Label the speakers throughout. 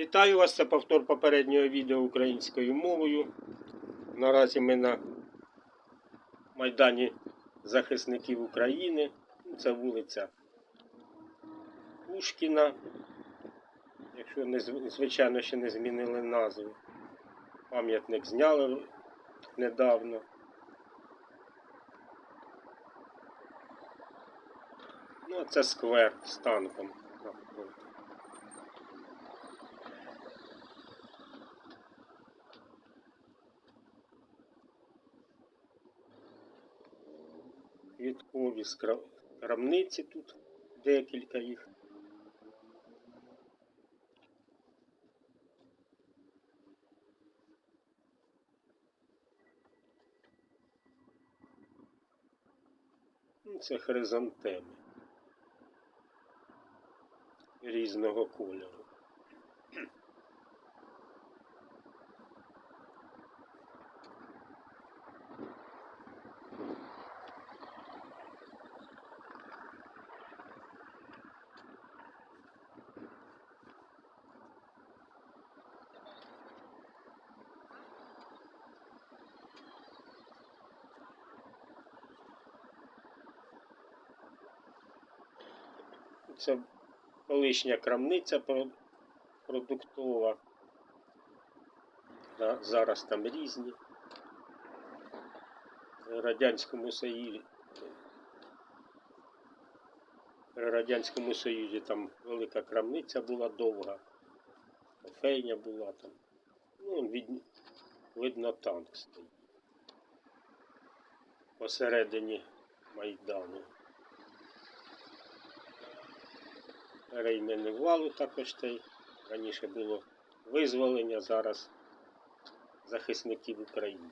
Speaker 1: Вітаю вас, це повтор попереднього відео українською мовою. Наразі ми на Майдані захисників України. Це вулиця Пушкіна. Якщо не, звичайно ще не змінили назву. Пам'ятник зняли недавно. Ну, це сквер з танком. Квіткові скра- крамниці тут, декілька їх. Ну, Це хризантеми різного кольору. Це колишня крамниця продуктова. Зараз там різні. Радянському Союзі. При Радянському Союзі там велика крамниця була довга, кофейня була там. Ну, від, видно танк стоїть. Посередині Майдану. Рейменний валу також той. Раніше було визволення, зараз захисників України.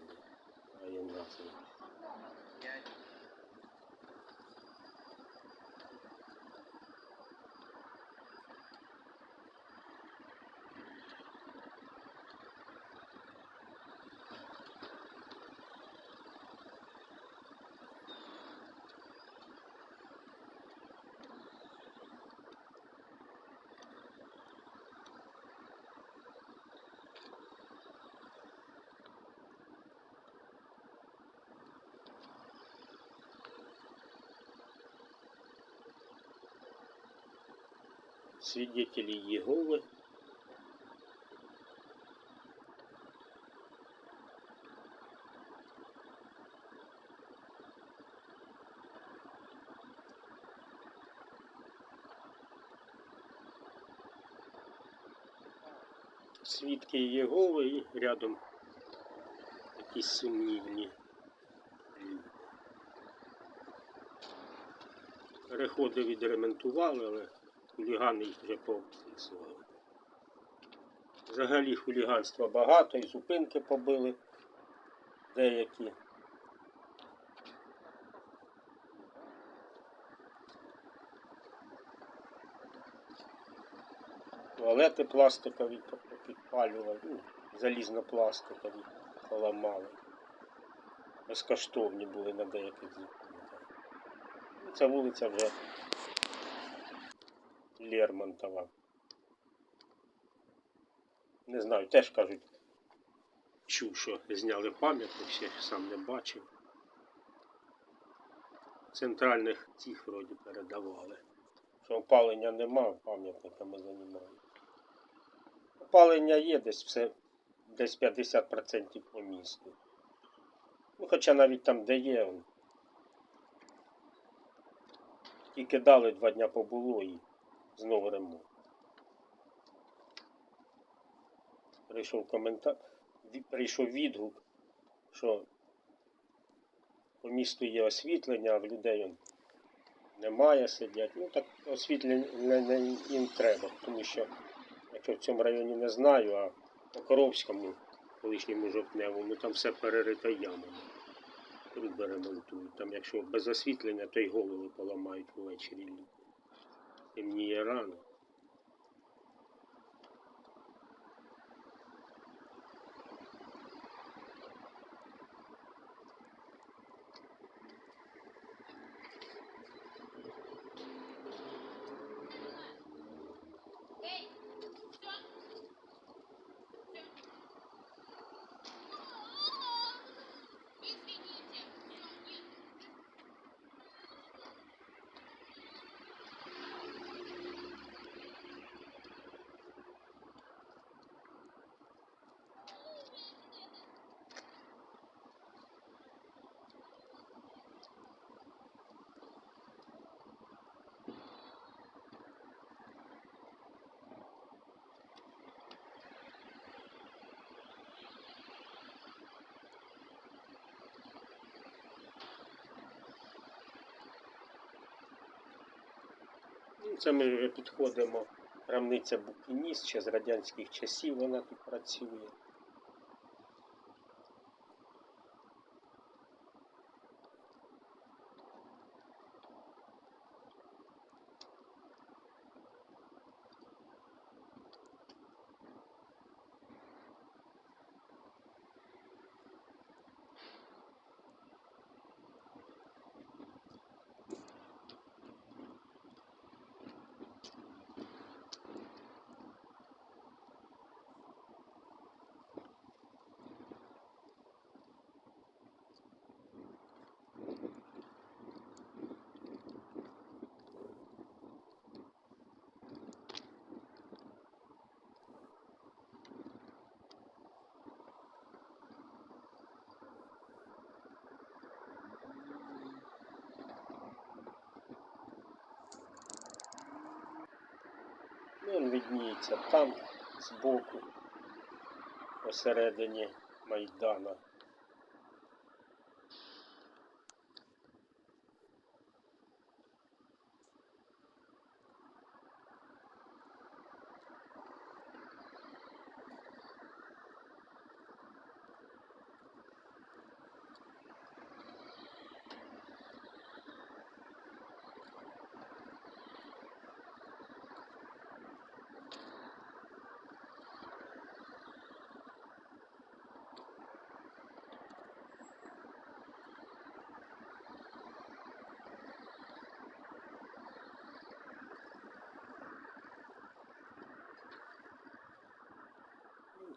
Speaker 1: Свидетели Єгови. Свідки Єгови і рядом якісь сумнівні. Переходи відремонтували, але хулігани їх вже пообсисували. Взагалі хуліганства багато і зупинки побили деякі. Туалети пластикові підпалювали, ну, залізно-пластикові поламали. Безкоштовні були на деяких зупинках. Ця вулиця вже Лермонтова. Не знаю, теж кажуть, чув, що зняли пам'ятник, ще сам не бачив. Центральних цих вроді передавали. Що опалення нема, пам'ятниками займають. Опалення є десь все, десь 50% по місту. Ну, хоча навіть там, де є, тільки дали два дня побуло і знову ремонт. Прийшов коментар, прийшов відгук, що по місту є освітлення, а в людей немає сидять. Ну так освітлення їм треба, тому що якщо в цьому районі не знаю, а по Коровському, колишньому жовтневому, там все перерито ямами. Труби ремонтують. Там якщо без освітлення, то й голови поламають ввечері in Yerevan. Це ми вже підходимо. Рамниця Букініс ще з радянських часів вона тут працює. Він видніється там, збоку, посередині Майдана.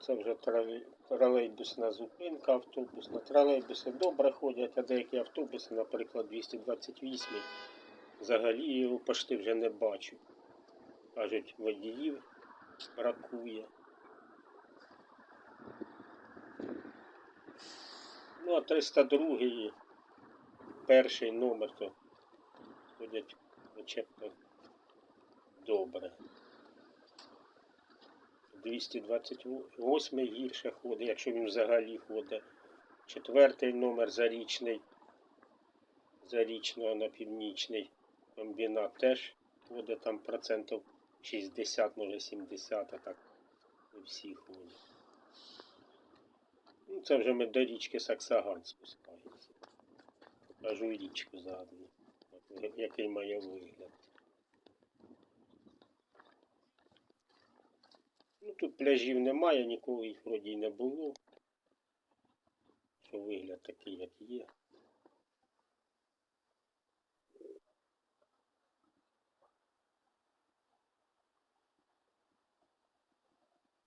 Speaker 1: Це вже тролейбусна зупинка, автобусна. Тролейбуси добре ходять, а деякі автобуси, наприклад, 228 взагалі його почти вже не бачу. Кажуть, водіїв бракує. Ну, а 302 перший номер то ходять начебто добре. 228 гірше ходить, якщо він взагалі ходить. Четвертий номер зарічний, зарічного на північний комбінат теж ходить там процентів 60, може 70, а так не всі ходять. Ну, це вже ми до річки Саксаган спускаємося. Покажу річку заодно, як- який має вигляд. Ну, тут пляжів немає, нікого їх вроді й не було. Що вигляд такий, як є.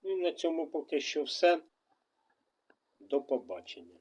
Speaker 1: Ну і на цьому поки що все. До побачення.